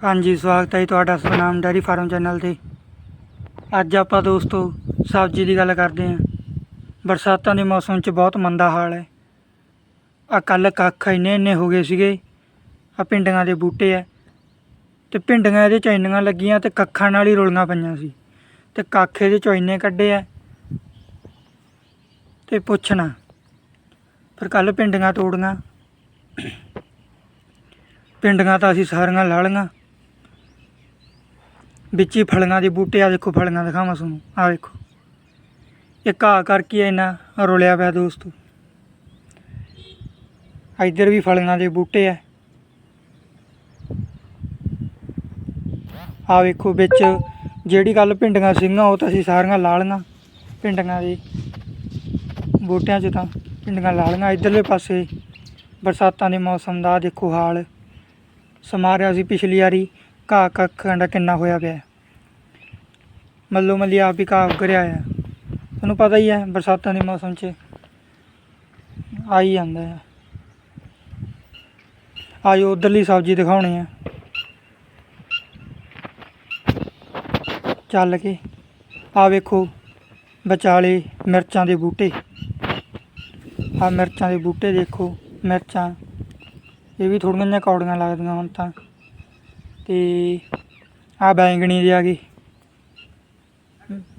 ਹਾਂਜੀ, ਸਵਾਗਤ ਹੈ ਜੀ ਤੁਹਾਡਾ ਸੁਨਾਮ ਡੈਰੀ ਫਾਰਮ ਚੈਨਲ ਤੇ। ਅੱਜ ਆਪਾਂ ਦੋਸਤੋ ਸਬਜ਼ੀ ਦੀ ਗੱਲ ਕਰਦੇ ਹਾਂ। ਬਰਸਾਤਾਂ ਦੇ ਮੌਸਮ 'ਚ ਬਹੁਤ ਮੰਦਾ ਹਾਲ ਹੈ। ਆ ਕੱਲ ਕੱਖ ਇੰਨੇ ਇੰਨੇ ਹੋ ਗਏ ਸੀਗੇ। ਆ ਪਿੰਡੀਆਂ ਦੇ ਬੂਟੇ ਆ। ਤੇ ਪਿੰਡੀਆਂ ਇਹਦੇ 'ਚ ਇੰਨੀਆਂ ਲੱਗੀਆਂ ਤੇ ਕੱਖਾਂ ਨਾਲ ਹੀ ਰੁਲੀਆਂ ਪਈਆਂ ਸੀ। ਤੇ ਕੱਖ ਇਹਦੇ 'ਚੋਂ ਇੰਨੇ ਕੱਢੇ ਆ। ਤੇ ਪੁੱਛਣਾ, ਪਰ ਕੱਲ ਪਿੰਡੀਆਂ ਤੋੜੀਆਂ। ਪਿੰਡੀਆਂ ਤਾਂ ਅਸੀਂ ਸਾਰੀਆਂ ਲਾ ਲਈਆਂ। ਵਿੱਚ ਹੀ ਫਲੀਆਂ ਦੇ ਬੂਟੇ ਆ ਦੇਖੋ ਫਲੀਆਂ ਦਿਖਾਵਾਂ ਤੁਹਾਨੂੰ ਆ ਦੇਖੋ। ਇਹ ਘਾਹ ਕਰਕੇ ਇੰਨਾ ਰੁਲਿਆ ਪਿਆ ਦੋਸਤੋ। ਇੱਧਰ ਵੀ ਫਲੀਆਂ ਦੇ ਬੂਟੇ ਆ। ਆ ਵੇਖੋ ਵਿੱਚ ਜਿਹੜੀ ਗੱਲ ਪਿੰਡੀਆਂ ਸਿੰਘਾਂ ਉਹ ਤਾਂ ਅਸੀਂ ਸਾਰੀਆਂ ਲਾ ਲਈਆਂ। ਪਿੰਡੀਆਂ ਦੇ ਬੂਟਿਆਂ 'ਚ ਤਾਂ ਪਿੰਡੀਆਂ ਲਾ ਲਈਆਂ। ਇੱਧਰਲੇ ਪਾਸੇ ਬਰਸਾਤਾਂ ਦੇ ਮੌਸਮ ਦਾ ਦੇਖੋ ਹਾਲ। ਸਮਾਰਿਆ ਸੀ ਪਿਛਲੀ ਵਾਰੀ। ਘਾਹ ਕੱਖ ਦਾ ਕਿੰਨਾ ਹੋਇਆ ਪਿਆ। ਮੱਲੋ ਮੱਲੀ ਆਪ ਹੀ ਘਾਹ ਕੱਢ ਰਿਹਾ ਹੈ ਤੁਹਾਨੂੰ ਪਤਾ ਹੀ ਹੈ ਬਰਸਾਤਾਂ ਦੇ ਮੌਸਮ 'ਚ ਆ ਹੀ ਜਾਂਦਾ ਆ। ਆਜੋ ਉਧਰਲੀ ਸਬਜ਼ੀ ਦਿਖਾਉਣੀ ਆ। ਚੱਲ ਕੇ ਆ ਵੇਖੋ ਵਿਚਾਲੇ ਮਿਰਚਾਂ ਦੇ ਬੂਟੇ। ਆ ਮਿਰਚਾਂ ਦੇ ਬੂਟੇ ਦੇਖੋ, ਮਿਰਚਾਂ। ਇਹ ਵੀ ਥੋੜੀਆਂ ਜਿਹੀਆਂ ਕੌੜੀਆਂ ਲੱਗਦੀਆਂ ਹੁਣ ਤਾਂ। ਤੇ ਆ ਬੈਂਗਣੀ ਦੇ ਆ ਗਏ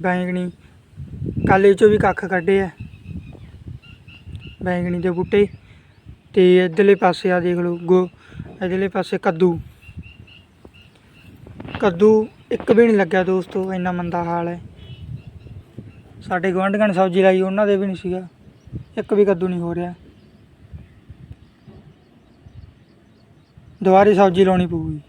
ਬੈਂਗਣੀ ਕਾਲੇ ਚੋਂ ਵੀ ਕੱਖ ਕੱਢੇ ਆ। ਬੈਂਗਣੀ ਦੇ ਬੂਟੇ ਤੇ ਇਧਰਲੇ ਪਾਸੇ ਆ ਦੇਖ ਲਓ ਗੋ, ਇਧਰਲੇ ਪਾਸੇ ਕੱਦੂ। ਕੱਦੂ ਇੱਕ ਵੀ ਨਹੀਂ ਲੱਗਿਆ ਦੋਸਤੋ, ਇੰਨਾ ਮੰਦਾ ਹਾਲ ਹੈ। ਸਾਡੇ ਗੁਆਂਢੀਆਂ ਨੇ ਸਬਜ਼ੀ ਲਾਈ, ਉਹਨਾਂ ਦੇ ਵੀ ਨਹੀਂ ਸੀਗਾ। ਇੱਕ ਵੀ ਕੱਦੂ ਨਹੀਂ ਹੋ ਰਿਹਾ। ਦੁਬਾਰੇ ਸਬਜ਼ੀ ਲਾਉਣੀ ਪਊਗੀ।